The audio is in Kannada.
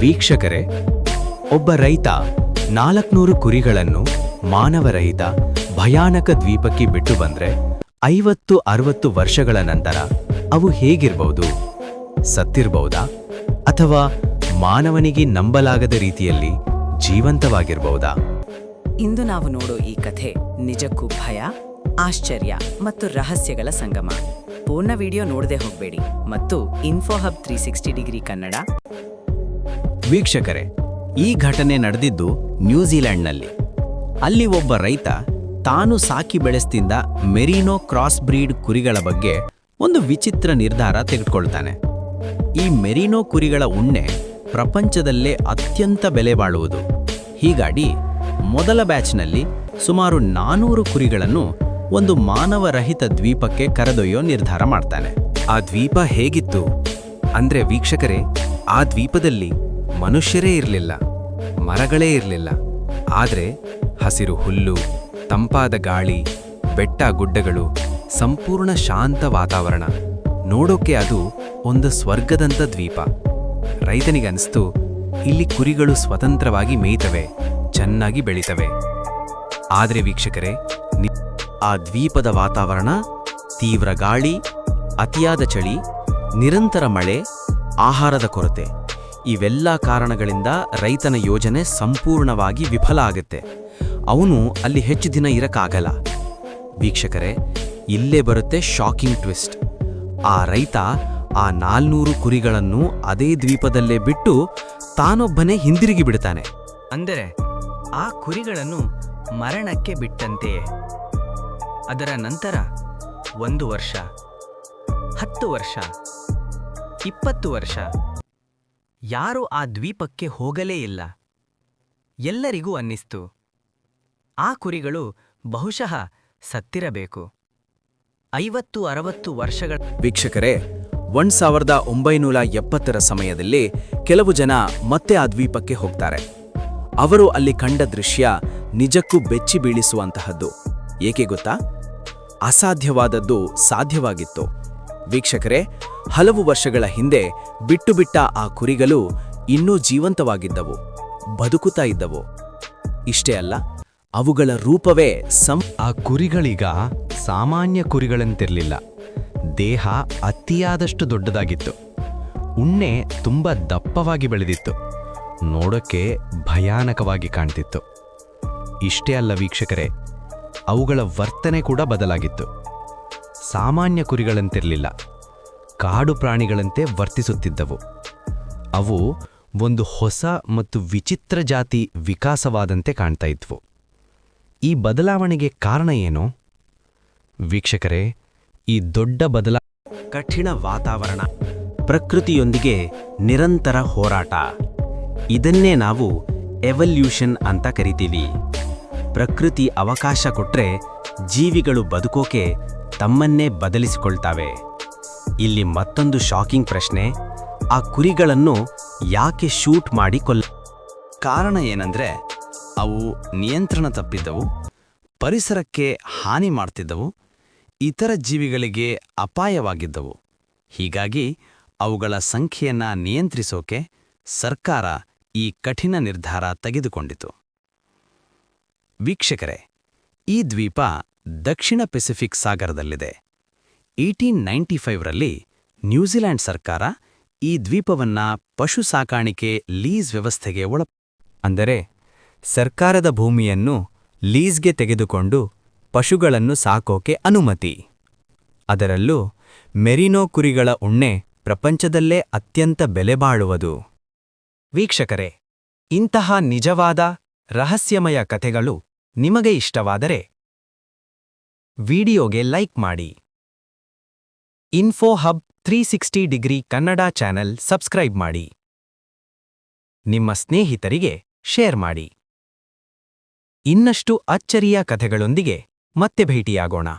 ವೀಕ್ಷಕರೇ, ಒಬ್ಬ ರೈತ ನಾಲ್ಕುನೂರು ಕುರಿಗಳನ್ನು ಮಾನವರಹಿತ ಭಯಾನಕ ದ್ವೀಪಕ್ಕೆ ಬಿಟ್ಟು ಬಂದ್ರೆ ಐವತ್ತು ಅರವತ್ತು ವರ್ಷಗಳ ನಂತರ ಅವು ಹೇಗಿರಬಹುದು ಸತ್ತಿರಬಹುದಾ ಅಥವಾ ಮಾನವನಿಗೆ ನಂಬಲಾಗದ ರೀತಿಯಲ್ಲಿ ಜೀವಂತವಾಗಿರಬಹುದಾ ಇಂದು ನಾವು ನೋಡೋ ಈ ಕಥೆ ನಿಜಕ್ಕೂ ಭಯ, ಆಶ್ಚರ್ಯ ಮತ್ತು ರಹಸ್ಯಗಳ ಸಂಗಮ. ಪೂರ್ಣ ವಿಡಿಯೋ ನೋಡದೆ ಹೋಗಬೇಡಿ ಮತ್ತು Info Hub three sixty degree Kannada ವೀಕ್ಷಕರೇ, ಈ ಘಟನೆ ನಡೆದಿದ್ದು ನ್ಯೂಜಿಲೆಂಡ್ನಲ್ಲಿ. ಅಲ್ಲಿ ಒಬ್ಬ ರೈತ ತಾನು ಸಾಕಿ ಬೆಳೆಸ್ತಿದ್ದ ಮೆರಿನೋ ಕ್ರಾಸ್ ಬ್ರೀಡ್ ಕುರಿಗಳ ಬಗ್ಗೆ ಒಂದು ವಿಚಿತ್ರ ನಿರ್ಧಾರ ತೆಗೆದುಕೊಳ್ತಾನೆ. ಈ ಮೆರಿನೋ ಕುರಿಗಳ ಉಣ್ಣೆ ಪ್ರಪಂಚದಲ್ಲೇ ಅತ್ಯಂತ ಬೆಲೆ ಬಾಳುವುದು. ಹೀಗಾಗಿ ಮೊದಲ ಬ್ಯಾಚ್ನಲ್ಲಿ ಸುಮಾರು ನಾನೂರು ಕುರಿಗಳನ್ನು ಒಂದು ಮಾನವರಹಿತ ದ್ವೀಪಕ್ಕೆ ಕರೆದೊಯ್ಯೋ ನಿರ್ಧಾರ ಮಾಡ್ತಾನೆ. ಆ ದ್ವೀಪ ಹೇಗಿತ್ತು? ಅಂದ್ರೆ ವೀಕ್ಷಕರೇ, ಆ ದ್ವೀಪದಲ್ಲಿ ಮನುಷ್ಯರೇ ಇರಲಿಲ್ಲ, ಮರಗಳೇ ಇರಲಿಲ್ಲ. ಆದರೆ ಹಸಿರು ಹುಲ್ಲು, ತಂಪಾದ ಗಾಳಿ, ಬೆಟ್ಟ ಗುಡ್ಡಗಳು, ಸಂಪೂರ್ಣ ಶಾಂತ ವಾತಾವರಣ. ನೋಡೋಕೆ ಅದು ಒಂದು ಸ್ವರ್ಗದಂಥ ದ್ವೀಪ. ರೈತನಿಗನ್ಸ್ತು ಇಲ್ಲಿ ಕುರಿಗಳು ಸ್ವತಂತ್ರವಾಗಿ ಮೇಯ್ತವೆ, ಚೆನ್ನಾಗಿ ಬೆಳಿತವೆ. ಆದರೆ ವೀಕ್ಷಕರೇ ಆ ದ್ವೀಪದ ವಾತಾವರಣ, ತೀವ್ರ ಗಾಳಿ, ಅತಿಯಾದ ಚಳಿ, ನಿರಂತರ ಮಳೆ, ಆಹಾರದ ಕೊರತೆ. ಇವೆಲ್ಲ ಕಾರಣಗಳಿಂದ ರೈತನ ಯೋಜನೆ ಸಂಪೂರ್ಣವಾಗಿ ವಿಫಲ ಆಗುತ್ತೆ. ಅವನು ಅಲ್ಲಿ ಹೆಚ್ಚು ದಿನ ಇರಕ್ಕಾಗಲ್ಲ. ವೀಕ್ಷಕರೇ, ಇಲ್ಲೇ ಬರುತ್ತೆ ಶಾಕಿಂಗ್ ಟ್ವಿಸ್ಟ್ ಆ ರೈತ ಆ ನಾಲ್ನೂರು ಕುರಿಗಳನ್ನು ಅದೇ ದ್ವೀಪದಲ್ಲೇ ಬಿಟ್ಟು ತಾನೊಬ್ಬನೇ ಹಿಂದಿರುಗಿ ಬಿಡ್ತಾನೆ. ಅಂದರೆ ಆ ಕುರಿಗಳನ್ನು ಮರಣಕ್ಕೆ ಬಿಟ್ಟಂತೆಯೇ? ಅದರ ನಂತರ ಒಂದು ವರ್ಷ, ಹತ್ತು ವರ್ಷ, ಇಪ್ಪತ್ತು ವರ್ಷ ಯಾರೂ ಆ ದ್ವೀಪಕ್ಕೆ ಹೋಗಲೇ ಇಲ್ಲ. ಎಲ್ಲರಿಗೂ ಅನ್ನಿಸ್ತು. ಆ ಕುರಿಗಳು ಬಹುಶಃ ಸತ್ತಿರಬೇಕು. ಐವತ್ತು, ಅರವತ್ತು ವರ್ಷಗಳ ವೀಕ್ಷಕರೇ, ಒಂದ್ ಸಾವಿರದ ಒಂಬೈನೂರ ಎಪ್ಪತ್ತರ ಸಮಯದಲ್ಲಿ ಕೆಲವು ಜನ ಮತ್ತೆ ಆ ದ್ವೀಪಕ್ಕೆ ಹೋಗ್ತಾರೆ. ಅವರು ಅಲ್ಲಿ ಕಂಡ ದೃಶ್ಯ ನಿಜಕ್ಕೂ ಬೆಚ್ಚಿ ಬೀಳಿಸುವಂತಹದ್ದು ಏಕೆ ಗೊತ್ತಾ? ಅಸಾಧ್ಯವಾದದ್ದು ಸಾಧ್ಯವಾಗಿತ್ತು. ವೀಕ್ಷಕರೇ, ಹಲವು ವರ್ಷಗಳ ಹಿಂದೆ ಬಿಟ್ಟು ಬಿಟ್ಟ ಆ ಕುರಿಗಳು ಇನ್ನೂ ಜೀವಂತವಾಗಿದ್ದವು, ಬದುಕುತ್ತಾ ಇದ್ದವು. ಇಷ್ಟೇ ಅಲ್ಲ, ಅವುಗಳ ರೂಪವೇ ಸಂ ಆ ಕುರಿಗಳೀಗ ಸಾಮಾನ್ಯ ಕುರಿಗಳಂತಿರಲಿಲ್ಲ. ದೇಹ ಅತಿಯಾದಷ್ಟು ದೊಡ್ಡದಾಗಿತ್ತು. ಉಣ್ಣೆ ತುಂಬ ದಪ್ಪವಾಗಿ ಬೆಳೆದಿತ್ತು. ನೋಡೋಕ್ಕೆ ಭಯಾನಕವಾಗಿ ಕಾಣ್ತಿತ್ತು. ಇಷ್ಟೇ ಅಲ್ಲ ವೀಕ್ಷಕರೇ, ಅವುಗಳ ವರ್ತನೆ ಕೂಡ ಬದಲಾಗಿತ್ತು. ಸಾಮಾನ್ಯ ಕುರಿಗಳಂತಿರಲಿಲ್ಲ. ಕಾಡು ಪ್ರಾಣಿಗಳಂತೆ ವರ್ತಿಸುತ್ತಿದ್ದವು. ಅವು ಒಂದು ಹೊಸ ಮತ್ತು ವಿಚಿತ್ರ ಜಾತಿ ವಿಕಾಸವಾದಂತೆ ಕಾಣ್ತಾ ಇದ್ವು. ಈ ಬದಲಾವಣೆಗೆ ಕಾರಣ ಏನು? ವೀಕ್ಷಕರೇ, ಈ ದೊಡ್ಡ ಬದಲಾ ಕಠಿಣ ವಾತಾವರಣ, ಪ್ರಕೃತಿಯೊಂದಿಗೆ ನಿರಂತರ ಹೋರಾಟ. ಇದನ್ನೇ ನಾವು ಎವಲ್ಯೂಷನ್ ಅಂತ ಕರಿತೀವಿ. ಪ್ರಕೃತಿ ಅವಕಾಶ ಕೊಟ್ಟರೆ ಜೀವಿಗಳು ಬದುಕೋಕೆ ತಮ್ಮನ್ನೇ ಬದಲಿಸಿಕೊಳ್ತಾವೆ. ಇಲ್ಲಿ ಮತ್ತೊಂದು ಶಾಕಿಂಗ್ ಪ್ರಶ್ನೆ, ಆ ಕುರಿಗಳನ್ನು ಯಾಕೆ ಶೂಟ್ ಮಾಡಿ ಕೊಲ್ಲ? ಕಾರಣ ಏನಂದ್ರೆ, ಅವು ನಿಯಂತ್ರಣ ತಪ್ಪಿದ್ದವು, ಪರಿಸರಕ್ಕೆ ಹಾನಿ ಮಾಡ್ತಿದ್ದವು, ಇತರ ಜೀವಿಗಳಿಗೆ ಅಪಾಯವಾಗಿದ್ದವು. ಹೀಗಾಗಿ ಅವುಗಳ ಸಂಖ್ಯೆಯನ್ನ ನಿಯಂತ್ರಿಸೋಕೆ ಸರ್ಕಾರ ಈ ಕಠಿಣ ನಿರ್ಧಾರ ತೆಗೆದುಕೊಂಡಿತು. ವೀಕ್ಷಕರೇ ಈ ದ್ವೀಪ ದಕ್ಷಿಣ ಪೆಸಿಫಿಕ್ ಸಾಗರದಲ್ಲಿದೆ. ಏಯ್ಟೀನ್ ನೈಂಟಿ ಫೈವ್ರಲ್ಲಿ ನ್ಯೂಜಿಲೆಂಡ್ ಸರ್ಕಾರ ಈ ದ್ವೀಪವನ್ನ ಪಶು ಸಾಕಾಣಿಕೆ ಲೀಸ್ ವ್ಯವಸ್ಥೆಗೆ ಒಳ ಅಂದರೆ ಸರ್ಕಾರದ ಭೂಮಿಯನ್ನು ಲೀಸ್ಗೆ ತೆಗೆದುಕೊಂಡು ಪಶುಗಳನ್ನು ಸಾಕೋಕೆ ಅನುಮತಿ. ಅದರಲ್ಲೂ ಮೆರಿನೋ ಕುರಿಗಳ ಉಣ್ಣೆ ಪ್ರಪಂಚದಲ್ಲೇ ಅತ್ಯಂತ ಬೆಲೆಬಾಳುವುದು ವೀಕ್ಷಕರೇ, ಇಂತಹ ನಿಜವಾದ ರಹಸ್ಯಮಯ ಕಥೆಗಳು ನಿಮಗೆ ಇಷ್ಟವಾದರೆ ವಿಡಿಯೋಗೆ ಲೈಕ್ ಮಾಡಿ. Info Hub three sixty degree Kannada channel subscribe ಮಾಡಿ. ನಿಮ್ಮ ಸ್ನೇಹಿತರಿಗೆ ಶೇರ್ ಮಾಡಿ. ಇನ್ನಷ್ಟು ಅಚ್ಚರಿಯ ಕಥೆಗಳೊಂದಿಗೆ ಮತ್ತೆ ಭೇಟಿಯಾಗೋಣ.